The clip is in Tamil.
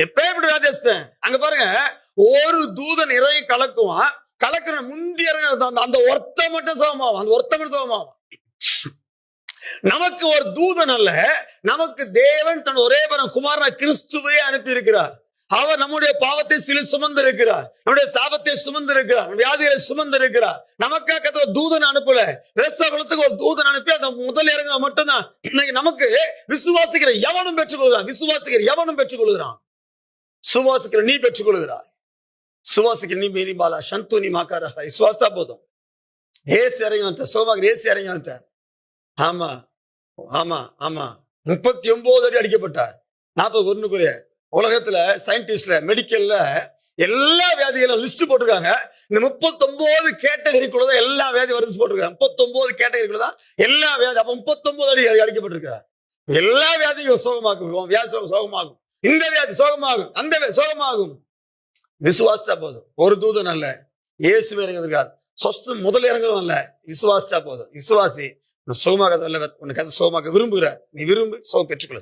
எப்பேற்பட்ட ராஜஸ்தான் அங்க பாருங்க ஒரு தூதன் நிறைய கலக்குவான். கலக்குற முந்தி இறங்க அந்த- அந்த ஒருத்த மட்டும் சமமாகும் அந்த ஒருத்த மட்டும் சமமாகும் நமக்கு ஒரு தூதன் அல்ல நமக்கு தேவன் தன் ஒரே பரம் குமாரன கிறிஸ்துவை அனுப்பி இருக்கிறார் அவர் நம்முடைய பாவத்தை சிலு சுமந்து இருக்கிறார் நம்முடைய சாபத்தை சுமந்து இருக்கிறார் வியாதிகளை சுமந்து இருக்கிறார் நமக்காக ஒரு தூதன் அனுப்பல. கிறிஸ்தவ குலத்துக்கு ஒரு தூதன் அனுப்பி அந்த முதல் இறங்குற மட்டும்தான். இன்னைக்கு நமக்கு விசுவாசிக்கிற எவனும் பெற்றுக்கொள்கிறான். விசுவாசிக்கிற எவனும் பெற்றுக்கொள்கிறான்? சுவாசிக்கிற நீ பெற்றுக் கொள்கிறாய் சுவாசிக்கிற நீ மேரி பாலா சந்து நீ மாக்காரா. சுவாசா போதும். ஏசு இறங்கி வந்துட்டார் சோமாக்கு ஏசு இறங்கி வந்துட்டார் ஆமா ஆமா ஆமா. முப்பத்தி ஒன்பது அடி அடிக்கப்பட்டார். நாற்பது ஒண்ணுக்குரிய உலகத்துல சயின்டிஸ்ட்ல மெடிக்கல்ல எல்லா வியாதிகளும் லிஸ்ட் போட்டிருக்காங்க. இந்த முப்பத்தொன்பது கேட்டகரிக்குள்ளதான் எல்லா வியாதி வருது போட்டிருக்காங்க. முப்பத்தொன்பது கேட்டகரிக்குள்ள தான் எல்லா வியாதி அப்ப முப்பத்தொன்பது அடி அடிக்கப்பட்டிருக்காரு. எல்லா வியாதியும் சோகமாக்கும் உன் வியாதி சோகமாகும். இந்த வியாதி சோகமாகும் அந்த சோகமாகும். விசுவாசிச்சா போதும். ஒரு தூதன் அல்ல. இயேசு இறங்குகிறார் சொஸ்து முதல் இறங்குறோம் அல்ல. விசுவாசிச்சா போதும். விசுவாசி சுகமாக வல்லவர் உனக்கு அதை சுகமாக விரும்புகிற நீ விரும்பு சுகம் பெற்றுக்கொள்ள